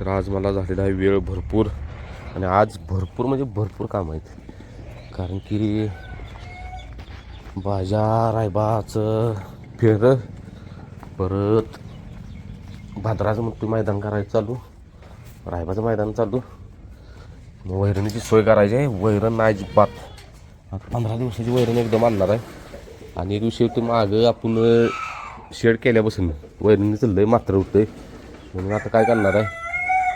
तर आज मला झालेला आहे वेळ भरपूर आणि आज भरपूर म्हणजे भरपूर काम आहेत. कारण की बाजार रायबाचं फेर परत भाद्राचं मोठं मैदान करायचं चालू. रायबाचं मैदान चालू. वैरणीची सोय करायची आहे. वैरण नाही अजिबात. आता पंधरा दिवसाची वैरण एकदम आणणार आहे. आणि एक दिवशी ते मागं आपण शेड केल्यापासून वैरणीचं लय मात्र होतंय. म्हणून आता काय करणार आहे?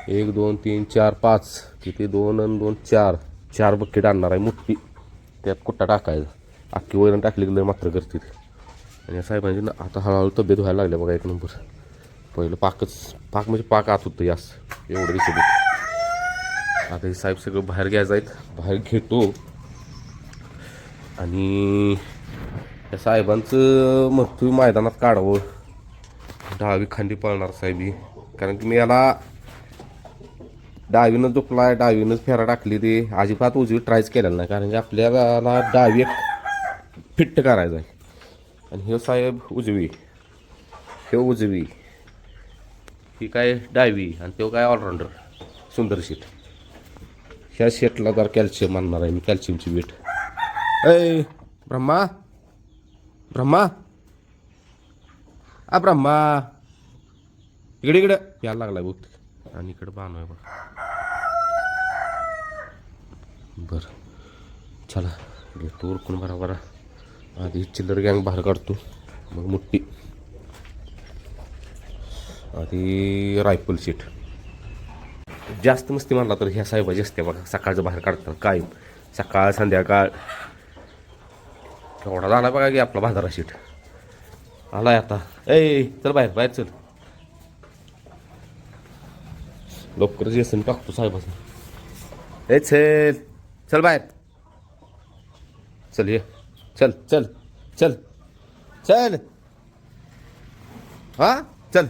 एक दोन तीन चार पाच. किती? दोन आणि दोन चार. चार बकेट आणणार आहे मोठी त्यात कुट्टा टाकायचा? अख्खी वैरण टाकली की लय मात्र करतील. आणि या साहेबांची ना आता हळूहळू तब्येत व्हायला लागल्या बघा एक नंबर. पहिलं पाकच पाक म्हणजे पाक आत होतं यास. एवढं दिसत आता हे साहेब सगळं बाहेर घ्यायचं आहेत. बाहेर घेतो. आणि त्या साहेबांचं मग तुम्ही मैदानात काढावं. डावी खांदी पळणार साहेबी कारण की मी याला डावीनं दुखला डावीनंच फेरा टाकली ते. अजिबात उजवी ट्रायच केलेला नाही कारण की आपल्याला डावी एक फिट्ट करायचं आहे आणि हे साहेब उजवी. हे उजवी. ही काय डावी आणि तो काय ऑलराऊंडर सुंदर शीट ह्या शेटला जर कॅल्शियम आणणार आहे मी कॅल्शियमची वेट ऐ ब्रह्मा. ब्रह्मा. आ ब्रह्मा. इकडे इकडे. यायला लागलाय बघ. आणि इकडं बाण आहे बघा. बरं. चला घेतो उरकून बरोबर आधी चिल्लर गँग बाहेर काढतो. मग मुठ्ठी आधी रायफल सीट. जास्त मस्ती म्हणला तर ह्या साहेबाची असते बघा सकाळचं बाहेर काढतात काय सकाळ संध्याकाळ. केवढा झाला बघा की आपला बाजारा सीट. आलाय आता. ए चल बाहेर बाहेर चल. लवकरच येसन टाकतो साहेबाचं ए चल. चल बाहेर. चल ये. चल चल चल. चल. हा? चल.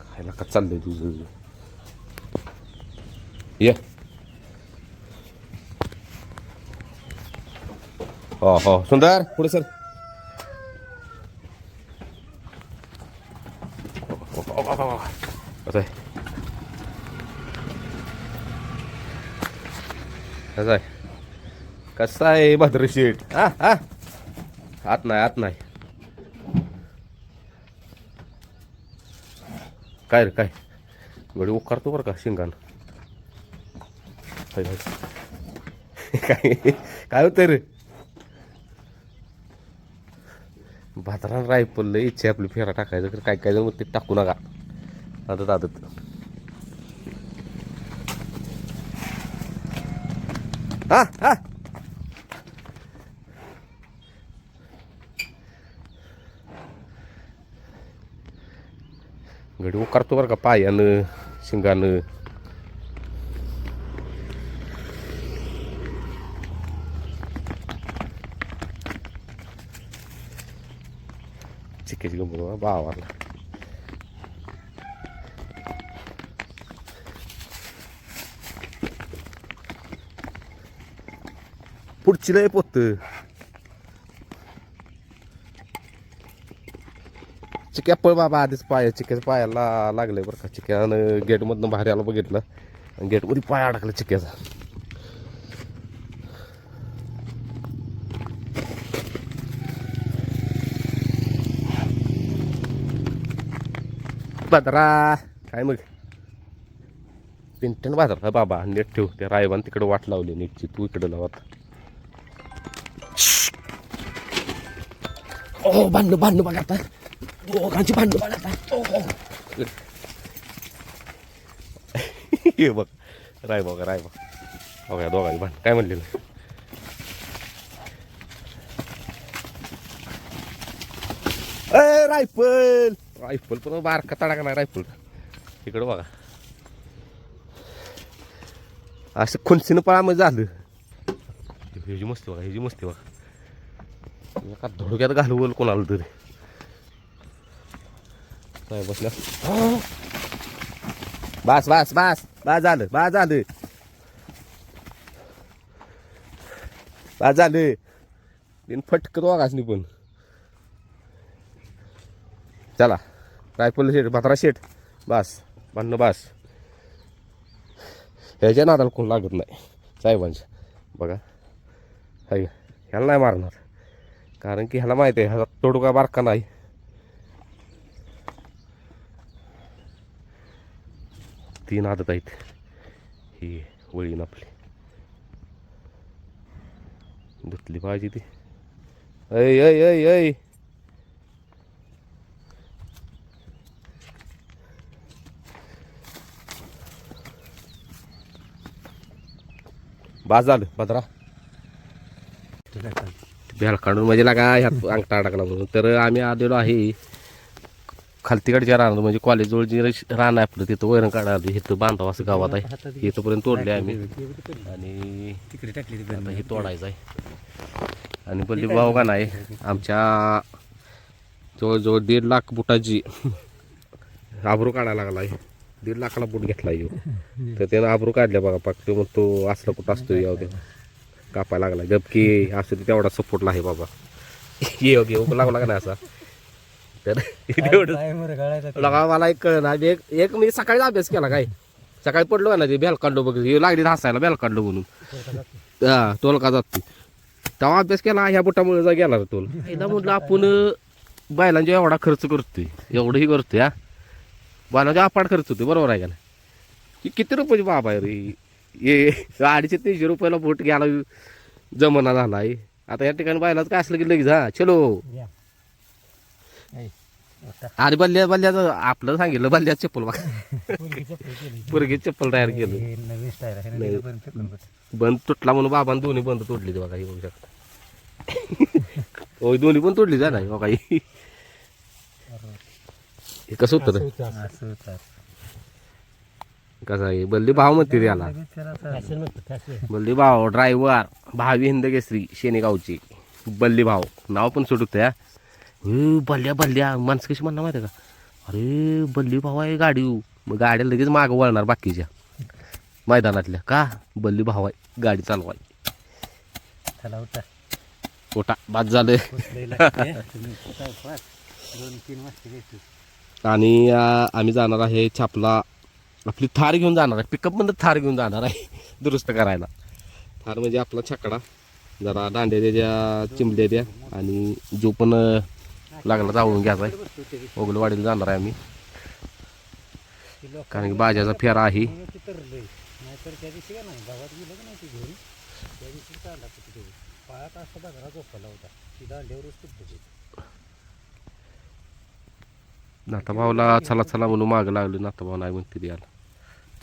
खायला का चाललंय तुझं ये. हो हो. सुंदर पुढे सर कसं आहे कसं आहे? कसा आहे भद्र शेट? हा हा. आत नाही आत नाही. काय रे काय? गडी उकारतो बरं का शिंगान? काय काय होतं रे? भाताला रायफल इच्छा आपली फेरा टाकायचं काय काय जण ते टाकू नका. आदत आदत हा हा गडी उकारतो बरं का पायानं शिंगानं चिक्याची गंमत बावारला पुढची लय पोत. चिक्या पळ बाबा आधीच पाय चिक्याच्या पायाला लागलंय बरं का. चिक्यानं गेटमधनं बाहेर आलं बघितलं आणि गेटमध्ये पाय अडकला चिक्याचा. बाजरा काय मग? पिंटन बाजार बाबा नेट ठेव. त्या रायबान तिकडे वाट लावली नीटची. तू इकडे लावत ओ भांडण भांडण बघा आता दोघांची भांडण बघा आता ओ, ओ. हे बघ. राय बघा राय बघ. बघा दोघांची भांड काय म्हणलेलं? ए रायफल! रायफल पण बारका तडाका नाही रायफल. इकडं बघा. असं खुनसीनं पळामध्ये झालं. ह्याची मस्ती बघा ह्याची मस्ती बघा. एका धोडक्यात घालवल कोणाला तरी. काय बसल्या? बास बास बास. बास झालं बास झालं. बास झालं. बिन फटकत वागाच पण. चला रायफल शेट भात्रा शेट. बास म्हणणं बास. ह्याच्या नादाला कोण लागत नाही साहेबांच्या. बघा. हाय ह्याला नाही मारणार. कारण की ह्याला माहिती आहे ह्याचा तोडका बारका नाही. तीन आदत आहेत. ही वळीन आपली. धुतली पाहिजे ती. ऐ ऐ ऐ ऐ. बाज बेल काढून म्हणजे लागा ह्यात अंगठा अडकला म्हणून. तर आम्ही आलेलो आहे खालतीकडच्या राहणार म्हणजे कॉलेजजवळ जे रान आहे आपलं तिथं वैरण काढायला आलो. इथं बांधावं असं गावात आहे. इथंपर्यंत तोडले आम्ही. आणि तिकडे टाकली आता हे तोडायचं आहे. आणि बल्ली भाऊ का नाही आमच्या जवळजवळ दीड लाख बुटाची आबरू काढायला लागला आहे. दीड लाखाला बूट घेतला येऊ तर त्यानं आबरू काढल्या बघा पाक तो म्हणतो असला कुठं असतो याव ते कापायला लागला. गपकी असं ते तेवढा सपोर्टला आहे बाबा. येऊ घेऊ लागला का नाही असा. तर तेवढं लगा मला एक कळलं एक एक मी सकाळी अभ्यास केला काय? सकाळी पडलो ना ते बेल काढलो बघ लागली हसायला बेल काढलो म्हणून. हा तोल का जात तेव्हा अभ्यास केला ह्या बुटामुळे जा गेला रे तोल. एकदा म्हटलं आपण बैलांच्या एवढा खर्च करतोय. एवढंही करतोय हा. बैलांच्या अपाट खर्च होतोय बरोबर आहे का ही किती रुपयाची बाबा आहे रे? ये अडीचशे तीनशे रुपयाला बोट घ्यायला जमाना झाला आहे आता या ठिकाणी बैलाच काय असलं की लगेच हा चलो. अरे बल्ल्या बल्ल्याचं आपलं सांगितलं बल्ल्या चप्पल बघा. पोरगी चप्पल तयार केलं. बंद तुटला म्हणून बाबांनी दोन्ही बंद तोडली ते बघा ही बघू शकता. होय दोन्ही पण तोडली जा नाही बघा. ही हे कसं होतं. कसं आहे? बल्ली भाव म्हणते त्याला बल्ली भाव ड्रायव्हर भावी हिंद केसरी शेनेगावची. बल्ली भाव. नाव पण सोडत या बल्ल्या बल्ल्या. माणसं कशी म्हणणार माहिती का? अरे बल्ली भाऊ आहे गाडी. मग गाड्या लगेच मागं वळणार बाकीच्या. मैदानातल्या. का? बल्ली भाव आहे. गाडी चालवाय. त्याला. पोटा बाद झालं. आणि आम्ही जाणार आहे छापला आपली थार घेऊन जाणार आहे. पिकअपमध्ये थार घेऊन जाणार आहे. दुरुस्त करायला. थार म्हणजे आपला छकडा. जरा दांड्या द्या चिमल्या द्या. आणि जो पण लागला जावळून घ्यायचा आहे. ओगलवाडीला जाणार आहे आम्ही. कारण की बाजाचा फेरा आहे. नाता भाऊला चला चला म्हणून मागं लागलं. नाता भाऊ नाही म्हणते याला.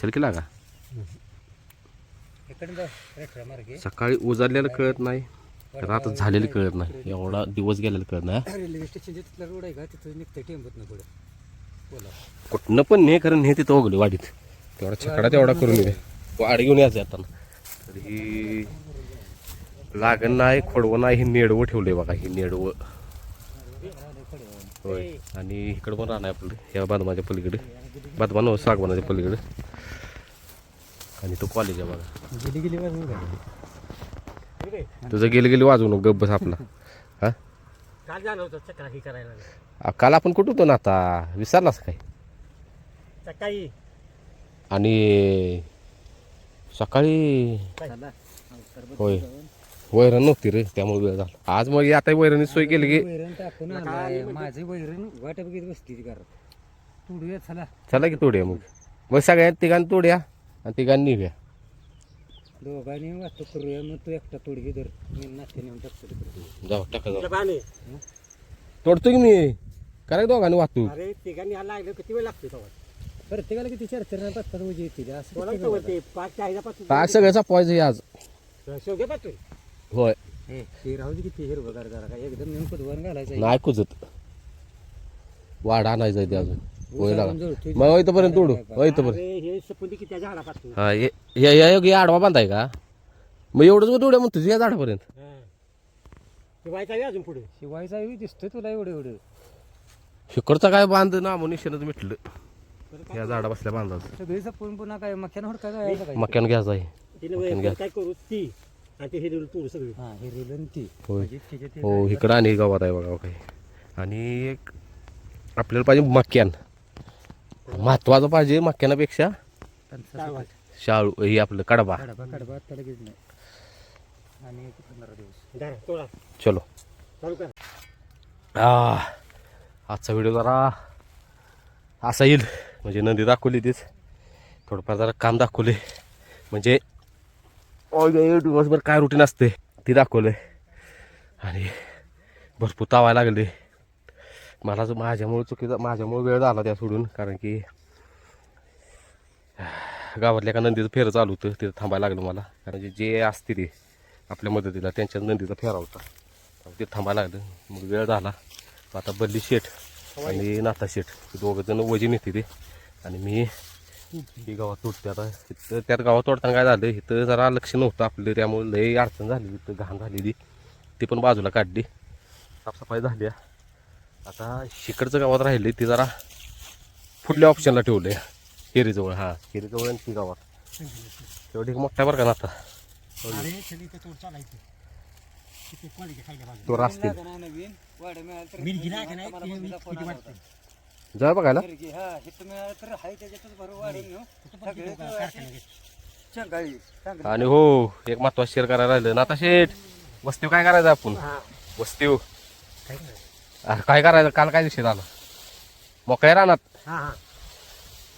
चल की लागा सकाळी उजाडलेलं कळत नाही रात झालेलं कळत नाही एवढा दिवस गेलेला कळत नाही रेल्वे स्टेशनच्या रोड आहे का? तिथं निघतं टेंबत ना पुढे. बोला. कुठनं पण ने कारण हे तिथं ओगले वाडीत. तेवढा छकडा तेवढा करून दे वाडी घेऊन यायचं आता. तर ही लागण नाही खोडवं नाही हे नेडवं ठेवलंय बघा हे नेडवं. होय आणि इकडं पण राहणार आपलं ह्या बांधमाच्या पलीकडे. बांधमा सागवानाच्या पलीकडे. आणि तो कॉलेज आहे बघा. गेली गेली वाजून तुझं गेलं गेली वाजवू नको गप्प बस आपला. हा? काल जाणार होतं चक्रा ही करायला. आ, काल आपण कुठं होतो ना आता? विसरलास काय सकाळी. आणि सकाळी होय. वैरण नव्हती रे त्यामुळे वेळ झाला. आज मग आता वैरणीची सोय केली की वैरण टाकून आलाय माझे वैरण वाट बघित बसली ती घरात. तुडूया चला. चला की तोड्या मग. मग सगळ्या तिघांनी तोड्या. आणि तिघांनी निघ्या दोघांनी वाहतूक करूया मग तू एकटा तोडगी धर. मी नाते नेऊन टाकतो तिकडे. जाऊ टाका जाऊ. तोडतो की मी? काय दोघांनी वाहतूक अरे तिघांनी ह्याला लागलं किती वेळ लागतो तेव्हा? प्रत्येकाला किती चार चार पाच पाच येतील असं किती? पाच काय सगळं सापवायचं हे आज. शेवगे पासून होय. हे, ते राहू दे किती हिरवगार जरा काय एकदम घालायचं नाही कुजत. वाढ आणायचं आहे ते अजून. होय लागा. मग इथंपर्यंत तोडू होय इथंपर्यंत. अरे हे सपुंदी किती हा हे हे- हे- हे आडवा बांधाय का? मग एवढंच मग तोड्या म्हणतो या झाडापर्यंत. ते व्हायचा आहे अजून पुढे. शिवायचा दिसतोय तुला एवढं एवढं. शिकडचा काय बांध ना म्हणून निशाणच मिटलं. या झाडा बसल्या बांधायचं सगळी पुन्हा काय मक्यानं हुडका काय काय? मक्यान घ्यायचा आहे. तिने मग वय- काय करू? ती. आणि ते हिरवळ तोडू सगळी. हा हे रेलन ती. होय. म्हणजे ते हो इकडं आणि गावात आहे बघा काही आणि एक आपल्याला पाहिजे मक्यान. महत्वाचं पाहिजे मक्यानापेक्षा शाळू हे आपलं कडबा. चलो. हा आजचा व्हिडिओ जरा असा येईल. म्हणजे नदी दाखवली तीच. थोडंफार जरा काम दाखवले. म्हणजे दिवसभर काय रुटीन असते ती दाखवले आणि भरपूर तावायला लागले. मला जो माझ्यामुळे चुकीचा माझ्यामुळे वेळ झाला त्या सोडून कारण की गावातल्या एका नंदीचं फेरं चालू होतं तिथं थांबायला लागलं मला. कारण की जे असते ते आपल्या मदतीला त्यांच्या नंदीचा फेरा होता. ते थांबायला लागलं. मग वेळ झाला. आता बल्ली शेठ आणि नाथा शेठ दोघं जण वजन येते ते. आणि मी ही गावात तोडते आता. इथं त्यात गावात तोडताना काय झालं इथं जरा लक्ष नव्हतं आपलं त्यामुळे लई अडचण झालेली इथं घाण झालेली. ती पण बाजूला काढली. साफसफाई झाली. आहे. आता शिकडचं गावात राहिले ते जरा पुढल्या ऑप्शनला ठेवलं आहे हिरीजवळ हां हिरीजवळ आणि ती गावात. तेवढी एक मोठ्या बरं का खायला बाजूला. तो रास्ते नवीन वाढ मिळालं तर मिरगी नाही का नाही ते किती वाटतं? जा बघायला. हा आणि हो एक महत्वाचं शेअर करायला राहिलं. नाथा शेठ वस्तीव काय करायचं आपण? हा. वस्तीव? अरे काय करायचं? काल काय दिवशी झाला? मोकळ्या रानात? हा हा.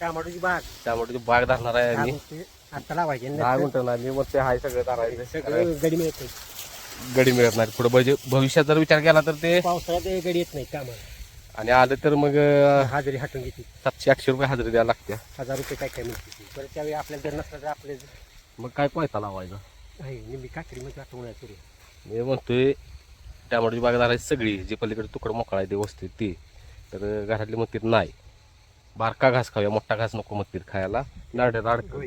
टमाटोची बाग. त्यामुळे ती बाग धरणार आहे दहा आम्ही. गुंठे आता लावायचे दहा गुंठ नाही मग ते हाय सगळं धरायचं. सगळं गडी मिळत नाही. गडी मिळत नाही पुढे म्हणजे भविष्यात जर विचार केला तर ते पावसाळ्यात हे गडी येत नाही कामाला. आणि आलं तर मग अं, हाजरी हटून घेते सातशे आठशे रुपये हजेरी द्यायला लागते हजार रुपये काय काय मिळते परत त्यावेळी आपल्याला जर नसलं तर आपले मग काय पैसा लावायचा? आहे निंबी काकडी मध्ये आठवण सुरू मी म्हणतोय टॅमॅटोची बाग धरायची सगळी जी पलीकडे तुकडं मोकळा आहे ते वस्तीत ती. तर घरातली म्हणतात नाही. बारका घास खाऊया मोठा घास नको म्हणतात खायला. नाड्यात अडकं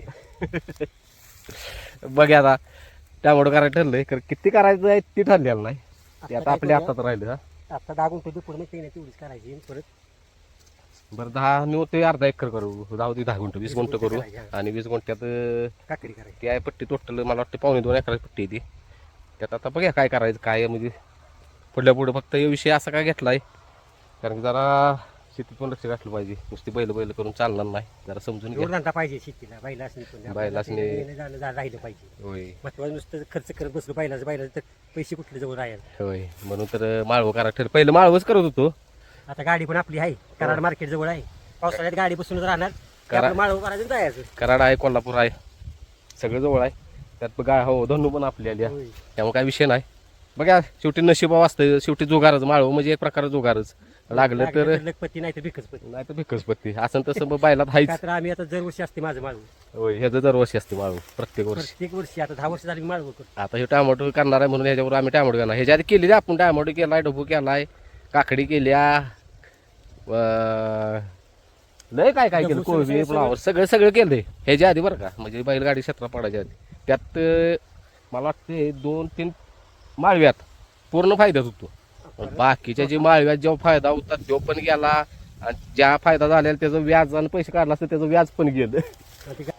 बघ आता टॅमॅटो करायचं ठरलंय कारण किती करायचं आहे ती ठरलेलं नाही. ते आता आपल्या हातात राहिलं आता दहा गुंठे नाही तेवढीच करायची परत. बरं दहा मी होते अर्धा एकर करू. जाऊ दे दहा गुंठ वीस गुंठ करू. आणि वीस गुंठ्यात काकडी करायची. ती आहे पट्टी टोटल मला वाटतं पावणे दोन एकराची पट्टी ती. त्यात आता बघूया काय करायचं काय म्हणजे पुढल्या पुढे फक्त हे विषय असा काय घेतलाय? कारण की जरा शेतीत पण लक्ष घातलं पाहिजे. नुसती बैल बैल करून चालणार नाही. जरा समजून घ्या. जोडधंदा पाहिजे शेतीला. बैला असणे पण बैलं असणे. येणं जाणं जा- राहिलं पाहिजे. होय. महत्वाचं नुसतं खर्च करत बसलो बैलाचं बैलाचं तर पैसे कुठले जवळ राहील? होय. म्हणून तर माळवं करा ठरलं. पहिलं माळवंच करत होतो. आता गाडी पण आपली आहे. कराड मार्केट जवळ आहे. पावसाळ्यात गाडी बसूनच राहणार. करा- आपलं माळव करायचं आणि जायचं. कराड आहे कोल्हापूर आहे. सगळं जवळ आहे. त्यात गाय हो धनु पण आपली आली आहे. होय. त्यामुळे काय विषय नाही. बघा शेवटी नशिबा वाचतं शेवटी जुगारच माळवं म्हणजे एक प्रकार जुगारच. लागलं तर लखपती नाही तर भिकसपती. नाही तर भिकच पत्ती असं तसं मग बायलात हायच तर आम्ही आता दरवर्षी असते माझं माळव. होय ह्याचं दरवर्षी असते माळव प्रत्येक वर्षी. प्रत्येक वर्षी आता दहा वर्ष झाली माळव करतो. आता हे टॅमॅटो करणार आहे म्हणून ह्याच्यावर आम्ही टॅमॅटो करणार. ह्याच्या आधी केलेली आपण टॅमॅटो केलाय ढबू केलाय काकडी केल्या लय काय काय केलं कोबी सगळं- फ्लावर सगळं सगळं केलंय. ह्याच्या आधी बरं का म्हणजे बैलगाडी क्षेत्रात पडायच्या आधी. त्यात मला वाटते दोन तीन माळव्यात. पूर्ण फायद्यात होतो. बाकीच्या जे माळव्यात जेव्हा फायदा होता तो पण गेला. आणि ज्या फायदा झालेला त्याचं व्याज आणि पैसे काढला असतं त्याचं व्याज पण गेलं.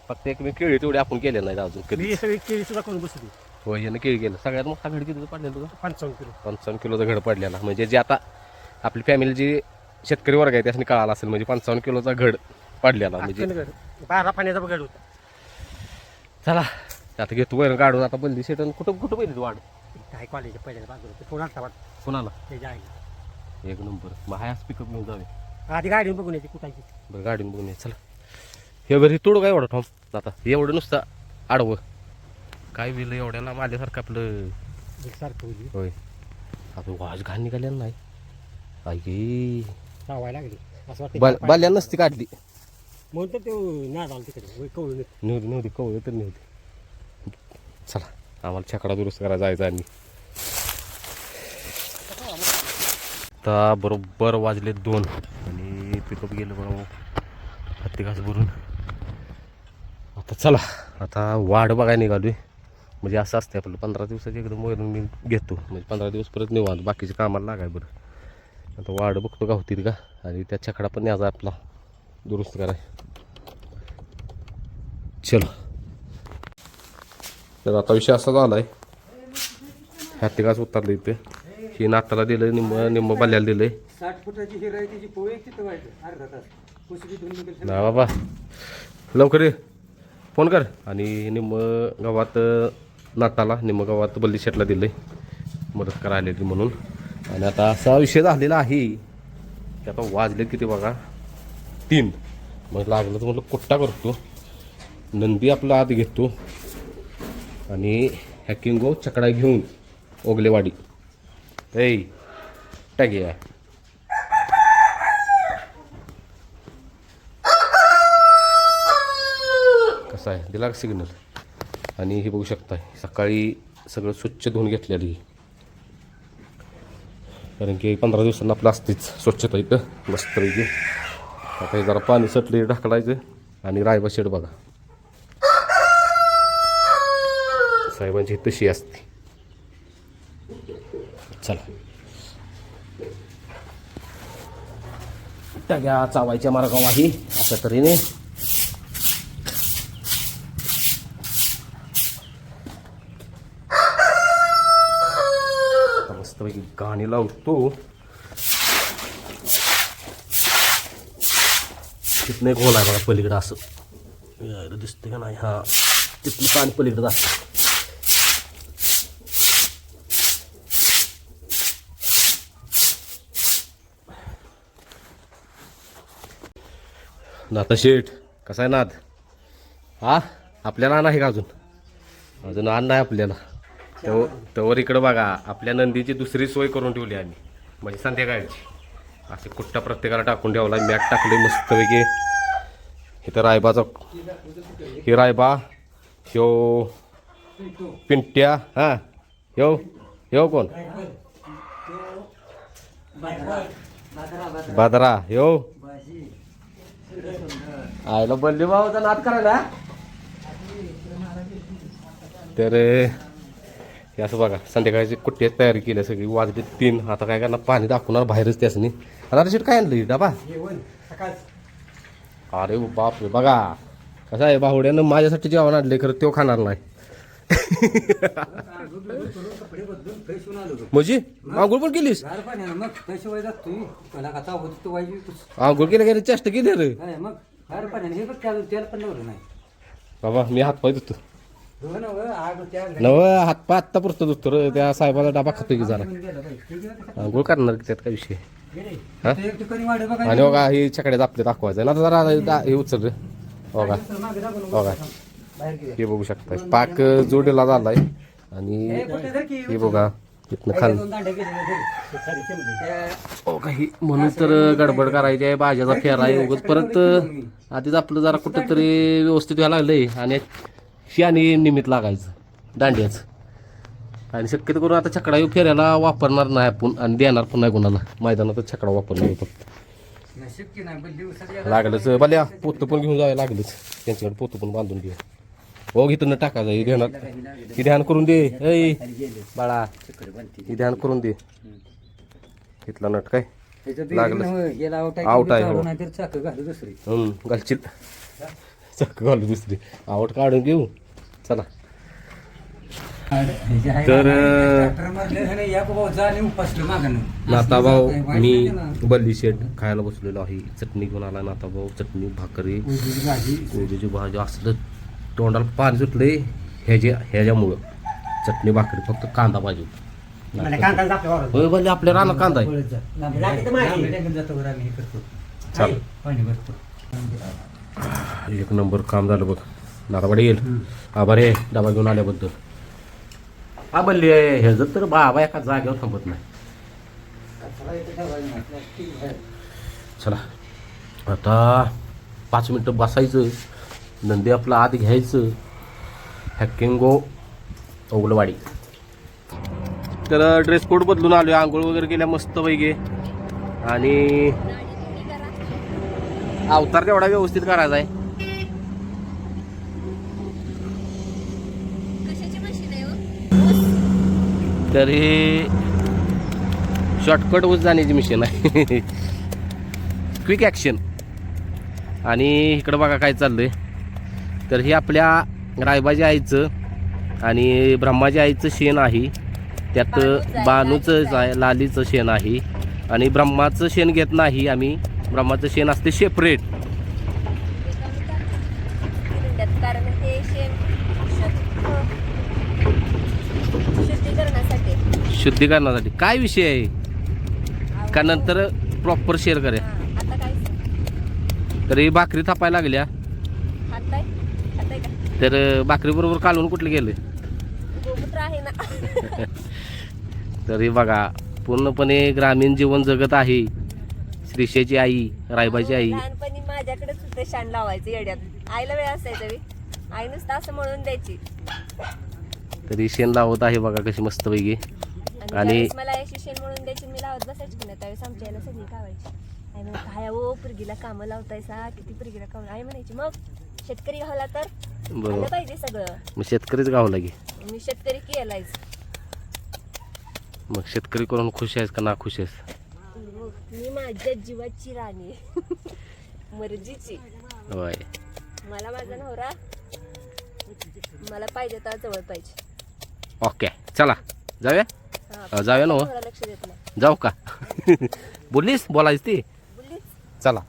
फक्त एक मी केळी तेवढी आपण केले नाही अजून कधी. सगळी केळी सुद्धा करून बसली. हो यानं केळी गेलं सगळ्यात मोठा घड किती पडलेला तुझा? पंचावन्न किलो. पंचावन्न किलोचा घड पडलेला. म्हणजे जे आता आपली फॅमिली जी शेतकरी वर्ग आहे त्याने कळाला असेल म्हणजे पंचावन्न किलोचा घड पडलेला. म्हणजे. बारा पाण्याचा बगड होता. चला आता घेतो वैरण काढून. आता बंदी शेटन कुठं कुठं पहिली वाढ? काय कॉलेज पहिल्या बाजूला. ते फोन आलता वाटतं कोणाला त्याच्या आईला एक नंबर. मग हाय पिकअप घेऊन जाऊया. आधी गाडी बघून येते कुठायची बरं गाडीने बघून ये. चला. हे बरं हे तोडू काय एवढं ठॉम आता एवढं नुसतं आडवं. काय विलं एवढ्याला माझ्यासारखं आपलं. सारखं होती होय. आता वाज घाण निघालेला नाही. आई. गे चावायला लागली. असं वाटतं बाल बाल्या नसती काढली. म्हणून तर तो नाद आला तिकडे कळून येत. नव्हती नव्हती कवळ तर नव्हती चला आम्हाला छकडा दुरुस्त करायला जायचं आम्ही. आता बरोबर वाजले दोन. आणि पिकअप गेलं बरोबर हत्ती घास भरून. आता चला. आता वाढ बघायला आहे म्हणजे असं असते आपलं. पंधरा दिवसाची एकदम वैरण मी घेतो. म्हणजे पंधरा दिवस परत निवांत. बाकीच्या कामाला लागाय बरं. आता वाढ बघतो का होतील का? आणि त्या छकडा पण न्यायचा आपला. दुरुस्त कराय. चलो. तर आता विषय असा झाला आहे हत्तीकाच उतरलं इथे. ही नाताला दिलं निम्म निम्म बाल्याला दिलंय. साठ फुटाची हिर आहे त्याची पोहे तिथं व्हायचं. अर्धा तास. कुसबी धुवून निघेल ना बाबा. लवकर ये. फोन कर. आणि निम्म गावात नाताला निम्म गावात बल्ली शेटला दिलं मदत करायला आलेली म्हणून. आणि आता असा विषय झालेला आहे की आता वाजले किती बघा? तीन. मग लागलं तर म्हटलं कुट्टा करतो? नंदी आपला आत घेतो. आणि हॅकिंगो चकडा घेऊन ओगलेवाडी. ऐ टाकी कसा आहे? दिला का सिग्नल आणि हे बघू शकता सकाळी सगळं स्वच्छ धुवून घेतलेली कारण की पंधरा दिवसांना आपलं असतेच स्वच्छता इथं मस्तपैकी. आता हे जरा पाणी सटले ढकलायचं आणि रायबा शेड बघा. साहेबांची तशी असते. चला. टग्या चावायच्या मार्गाव आहे अशा तऱ्हेने. मस्तपैकी गाणी लावतो. तिथनं एक होल आहे बघा पलीकडं असं. दिसतं दिसते का नाही? हा. तिथलं पाणी पलीकडं असतं नाता शेठ कसा आहे नाद हा? आपल्याला आण आहे का अजून? अजून आण नाही आपल्याला. तव तवर इकडं बघा आपल्या नंदीची दुसरी सोय करून ठेवली आम्ही. म्हणजे संध्याकाळची. असे कुट्टा प्रत्येकाला टाकून ठेवला मॅट टाकले मस्तपैकी. इथं रायबाचा हे रायबा ह्यो पिंट्या हा? ह्यो ह्यो कोण? बादरा ह्यो? आयला बल्ली भाऊचा नाद करायला तर हे असं बघा संध्याकाळची कुट्टी तयारी केली सगळी वाजली तीन. आता काय करणार? पाणी दाखवणार बाहेरच त्यासनी. आता शेट काय आणलं डबा? अरे बापरे बघा. कसं आहे बाहुड्यानं माझ्यासाठी जेवण आणले खरं तो खाणार नाही. म्हणजे आंघोळ पण केलीस? आंघोळ केल्या गेली चेष्टा केली रे. बाबा मी हात पाय धुतो नव हात पाय आत्ता पुरतो धुतो रे. त्या साहेबाला डबा खातो की जरा? आंघोळ करणार की त्यात काय विषय. हा? आणि बघा ही छकड्यात आपले दाखवायचं ना जरा हे उचल रे. बघा. बघा. हे बघू शकता पाक जोडीला झालाय. आणि हे बघा इथनं खाल. हो काही म्हणून तर गडबड करायची आहे. भाज्याचा फेरा आहे उगाच परत आधीच आपलं जरा कुठं तरी व्यवस्थित व्हायला लागलंय. आणि शियाने निमित्त लागायचं. दांड्याचं. आणि शक्यतो करून आता छकडा येऊ फेऱ्याला वापरणार नाही आपण आणि देणार पण नाही कोणाला. मैदानातच छकडा वापरणार एकदा- लागलंच. बल्या पोतं पण घेऊन जावं लागलंच. त्यांच्याकडे पोतं पण बांधून घे हो इथं टाकायचं हे ध्यानात. हे ध्यान करून दे. ऐ. बाळा. हे ध्यान करून दे. इथला नट काय? लागलं. out आहे, काढू हो. चाकं घालू दुसरी. घालशील. काढून घेऊ. चला. तर, नाताभाऊ मी बल्ली शेट खायला बसलेलो आहे. चटणी घेऊन आला नाताभाऊ चटणी भाकरी भाजी असलं तोंडाला पाणी सुटले ह्याच्या ह्याच्यामुळं. चटणी भाकरी फक्त कांदा पाहिजे. होय आपल्या रानात कांदा आहे. एक नंबर काम झालं बघ. नातावाडी येईल. आभार आहे डबा घेऊन आल्याबद्दल. हा बल्ली ह्याचं तर बाबा एका जागेवर थांबत नाही. चला. आता पाच मिनटं बसायचं. नंदी आपलं आत घ्यायचं. हॅकिंगो ओगलवाडी तर ड्रेस कोड बदलून आलो आंघोळ वगैरे केल्या मस्त पैकी. आणि अवतार तेवढा व्यवस्थित करायचा आहे. कशाची मशीन आहे? तर हे शॉर्टकट ऊस जाण्याची मिशन आहे. क्विक ॲक्शन आणि इकडं बघा काय चाललंय. तर हे आपल्या रायबाजी आईचं आणि ब्रह्माजी आईचं शेण आहे. त्यात बानूचं लालीचं शेण आहे. आणि ब्रह्माचं शेण घेत नाही आम्ही. ब्रह्माचं शेण असते सेपरेट शुद्धीकरणासाठी. काय विषय आहे? का नंतर प्रॉपर शेअर सांग? तर ही भाकरी थापायला लागल्या हात आहे हात आहे का तर भाकरीबरोबर कालवून कुठले गेले? गोमूत्र आहे ना. तर हे बघा पूर्णपणे ग्रामीण जीवन जगत आहे. श्रीशेची आई रायबाची आई. लहानपणी माझ्याकडेच होते शाण लावायचं येड्यात. आईला वेळ असायचा आई नुसतं असं म्हणून द्यायची. तरी शेण लावत आहे बघा कशी मस्तपैकी. आणि आणि- मला अशी शेण म्हणून द्यायची मी लावत बसायची की नाही त्यावेळेस आमच्या आईला सगळी कावायची आई म्हणे काय हो पुरगीला कामं लावतायसा? किती पुरगीला काम आई म्हणायची मग शेतकरी घावला तर आलं बरोबर पाहिजे सगळं. मग शेतकरीच गाव लागे मी शेतकरी केलायच मग शेतकरी करून खुश आहेस का ना खुश आहेस? मग मी माझ्या जीवाची राणी. मर्जीची. होय. मला माझा नवरा मला पाहिजे तर जवळ पाहिजे. ओके चला. जाऊया? हा अं, जाऊया ना हो. नवरा लक्ष देत नाही. जाऊ का? बोललीस? बोलायच ती? बोललीच चला.